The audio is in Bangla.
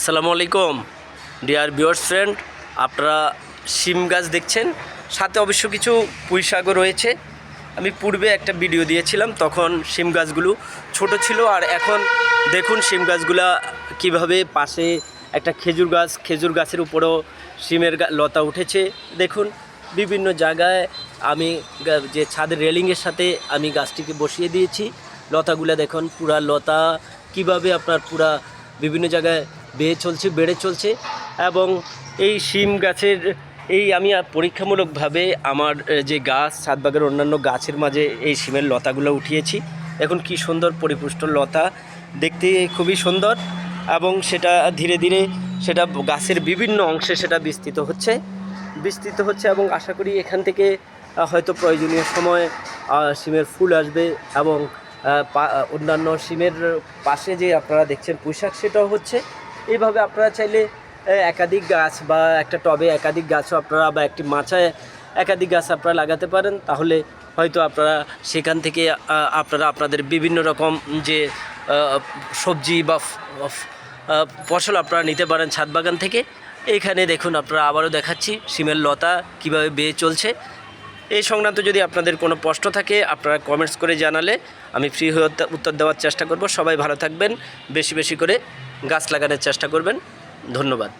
আসসালামু আলাইকুম, ডিয়ার ভিউয়ার্স ফ্রেন্ড, আপনারা শিম গাছ দেখছেন, সাথে অবশ্য কিছু পুঁই শাকও রয়েছে। আমি পূর্বে একটা ভিডিও দিয়েছিলাম, তখন শিম গাছগুলো ছোট ছিল, আর এখন দেখুন শিম গাছগুলা কীভাবে পাশে একটা খেজুর গাছ, খেজুর গাছের উপরেও শিমের লতা উঠেছে। দেখুন, বিভিন্ন জায়গায় আমি যে ছাদের রেলিংয়ের সাথে আমি গাছটিকে বসিয়ে দিয়েছি। লতাগুলা দেখুন, পুরা লতা, কীভাবে আপনার পুরা বিভিন্ন জায়গায় বেয়ে চলছে, বেড়ে চলছে এবং এই শিম গাছের এই আমি পরীক্ষামূলকভাবে আমার যে গাছ ছাদবাগের অন্যান্য গাছের মাঝে এই শিমের লতাগুলো উঠিয়েছি। এখন কি সুন্দর পরিপুষ্ট লতা, দেখতে খুবই সুন্দর এবং সেটা ধীরে ধীরে সেটা গাছের বিভিন্ন অংশে সেটা বিস্তৃত হচ্ছে। বিস্তৃত হচ্ছে এবং আশা করি এখান থেকে হয়তো প্রয়োজনীয় সময় সিমের ফুল আসবে এবং অন্যান্য সিমের পাশে যে আপনারা দেখছেন পুঁইশাক, সেটাও হচ্ছে। এইভাবে আপনারা চাইলে একাধিক গাছ বা একটা টবে একাধিক গাছও আপনারা বা একটি মাচায় একাধিক গাছ আপনারা লাগাতে পারেন। তাহলে হয়তো আপনারা সেখান থেকে আপনারা আপনাদের বিভিন্ন রকম যে সবজি বা ফসল আপনারা নিতে পারেন ছাদ বাগান থেকে। এইখানে দেখুন, আপনারা আবারও দেখাচ্ছি, সিমের লতা কীভাবে বেয়ে চলছে। এই সংক্রান্ত যদি আপনাদের কোনো প্রশ্ন থাকে, আপনারা কমেন্টস করে জানালে আমি ফ্রি হয়ে উত্তর- দেওয়ার চেষ্টা করব। সবাই ভালো থাকবেন, বেশি বেশি করে গাছ লাগানোর চেষ্টা করবেন। ধন্যবাদ।